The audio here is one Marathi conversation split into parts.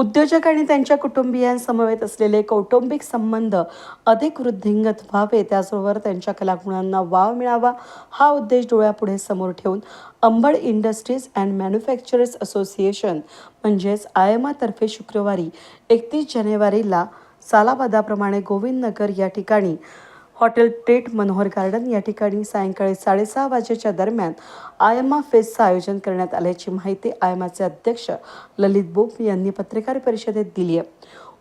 उद्योजक आणि त्यांच्या कुटुंबियांसमवेत असलेले कौटुंबिक संबंध अधिक वृद्धिंगत व्हावे त्याचबरोबर त्यांच्या कलागुणांना वाव मिळावा हा उद्देश डोळ्यापुढे समोर ठेवून Ambad industries and manufacturers association म्हणजेच आयमातर्फे शुक्रवारी एकतीस जानेवारीला सालाबादाप्रमाणे गोविंदनगर या ठिकाणी हॉटेल टेट मनोहर गार्डन या ठिकाणी सायंकाळी साडेसहा वाजेच्या दरम्यान आयमा फेस्टचं आयोजन करण्यात आल्याची माहिती आयमाचे अध्यक्ष ललित बोप यांनी पत्रकार परिषदेत दिली आहे.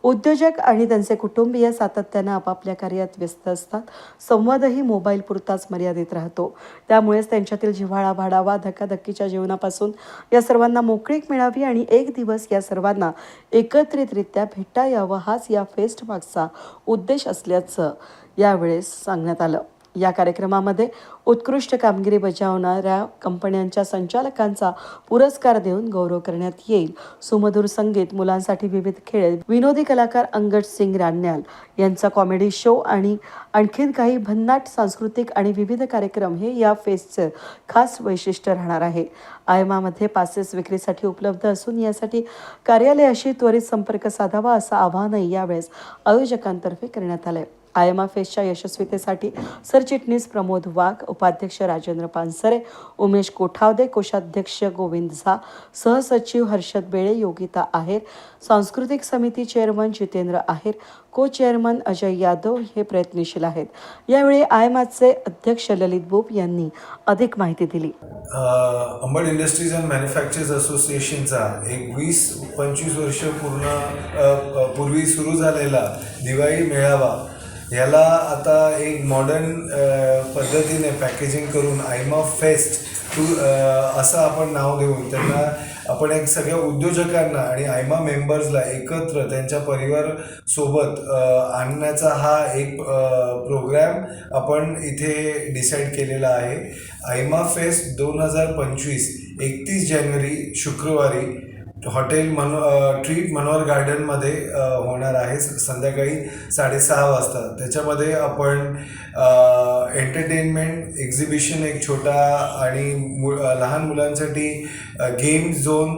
उद्योजक आणि त्यांचे कुटुंबीय सातत्यानं आपापल्या कार्यात व्यस्त असतात. संवादही मोबाईल पुरताच मर्यादित राहतो. त्यामुळेच त्यांच्यातील जिव्हाळा भाडावा धकाधक्कीच्या जीवनापासून या सर्वांना मोकळीक मिळावी आणि एक दिवस या सर्वांना एकत्रितरित्या भेटता यावं हाच या फेस्ट मागचा उद्देश असल्याचं यावेळेस सांगण्यात आलं. या कार्यक्रमामध्ये उत्कृष्ट कामगिरी बजावणाऱ्या कंपन्यांच्या संचालकांचा पुरस्कार देऊन गौरव करण्यात येईल. सुमधुर संगीत मुलांसाठी विविध खेळ विनोदी कलाकार अंगद सिंग रान्याल यांचा कॉमेडी शो आणि आणखीन काही भन्नाट सांस्कृतिक आणि विविध कार्यक्रम हे या फेस्टचं खास वैशिष्ट्य राहणार आहे. आयमामध्ये पासेस विक्रीसाठी उपलब्ध असून यासाठी कार्यालयाशी त्वरित संपर्क साधावा असं आवाहनही यावेळेस आयोजकांतर्फे करण्यात आलं आहे आलंय आयमा फेस्टच्या यशस्वीतेसाठी सरचिटणीस प्रमोद वाघ उपाध्यक्ष राजेंद्र पानसरे उमेश कोठावदे कोषाध्यक्ष गोविंद झा सहसचिव हर्षद बेळे योगिता आहेर सांस्कृतिक समिती चेअरमन जितेंद्र आहेर को चेअरमन अजय यादव हे प्रयत्नशील आहेत. यावेळी आयमाचे अध्यक्ष ललित बोप यांनी अधिक माहिती दिली. अंबड इंडस्ट्रीज अँड मॅन्युफॅक्चरर्स असोसिएशनचा एक वीस पंचवीस वर्ष पूर्ण पूर्वी सुरू झालेला दिवाळी मेळावा याला आता एक मॉडर्न पद्धतीने पॅकेजिंग करून आयमा फेस्ट टू असं आपण नाव देऊन त्यांना आपण एक सगळ्या उद्योजकांना आणि आयमा मेंबर्सला एकत्र त्यांच्या परिवार सोबत आणण्याचा हा एक प्रोग्रॅम आपण इथे डिसाईड केलेला आहे. आयमा फेस्ट दोन हजार पंचवीस एकतीस जानेवारी शुक्रवारी हॉटेल मनो ट्रीट मनोहर गार्डनमध्ये होणार आहे. संध्याकाळी साडेसहा वाजता. त्याच्यामध्ये आपण एंटरटेनमेंट एक्झिबिशन एक छोटा आणि मु लहान मुलांसाठी गेम झोन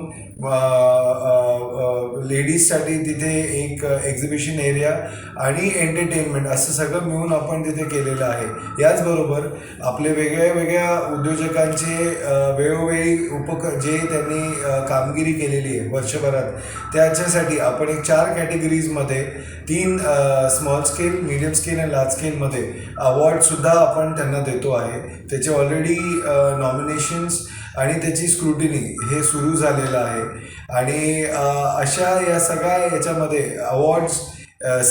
लेडीजसाठी तिथे एक एक्झिबिशन एरिया आणि एंटरटेनमेंट असं सगळं मिळून आपण तिथे केलेलं आहे. याचबरोबर आपले वेगळ्या वेगळ्या उद्योजकांचे वेळोवेळी उपक जे त्यांनी कामगिरी केलेली आहे वर्षभरात. त्याच्यासाठी आपण एक चार कॅटेगरीजमध्ये तीन स्मॉल स्केल मीडियम स्केल आणि लार्ज स्केलमध्ये अवॉर्डसुद्धा आपण त्यांना देतो आहे. त्याचे ऑलरेडी नॉमिनेशन्स आणि त्याची स्क्रुटिनी हे सुरू झालेलं आहे. आणि अशा या सगळ्या याच्यामध्ये अवॉर्ड्स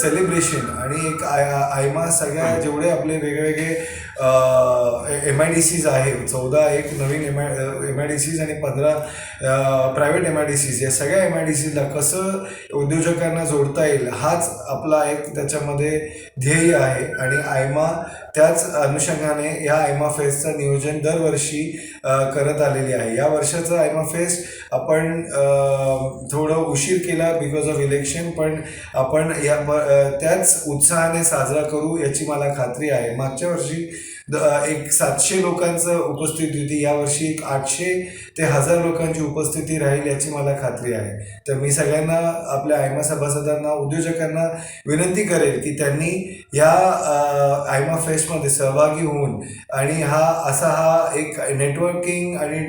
सेलिब्रेशन आणि एक आय आयमा सगळ्या जेवढे आपले वेगवेगळे एम आय डी सीज आहे चौदा एक नवीन M I M I D Cs आणि पंधरा private M I D Cs या सगळ्या एम आय डी सीजला कसं उद्योजकांना जोडता येईल हाच आपला एक त्याच्यामध्ये ध्येय आहे. आणि आयमा त्याच अनुषंगाने या आयमा फेस्टचं नियोजन दरवर्षी करत आलेली आहे. या वर्षाचं आयमा फेस्ट आपण थोडं उशीर केला बिकॉज ऑफ इलेक्शन पण आपण या त्याच उत्साहाने साजरा करू याची मला खात्री आहे. मागच्या वर्षी एक सातशे लोकांचं उपस्थिती होती. यावर्षी एक आठशे ते हजार लोकांची उपस्थिती राहील याची मला खात्री आहे. तर मी सगळ्यांना आपल्या आयमा सभासदांना उद्योजकांना विनंती करेल की त्यांनी या आयमा फेस्टमध्ये सहभागी होऊन आणि हा असा हा एक नेटवर्किंग आणि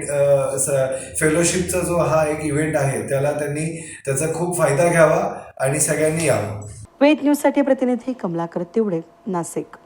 फेलोशिपचा जो हा एक इव्हेंट आहे त्याला त्यांनी त्याचा खूप फायदा घ्यावा आणि सगळ्यांनी यावं. वेद न्यूजसाठी प्रतिनिधी कमलाकर तिवडे नाशिक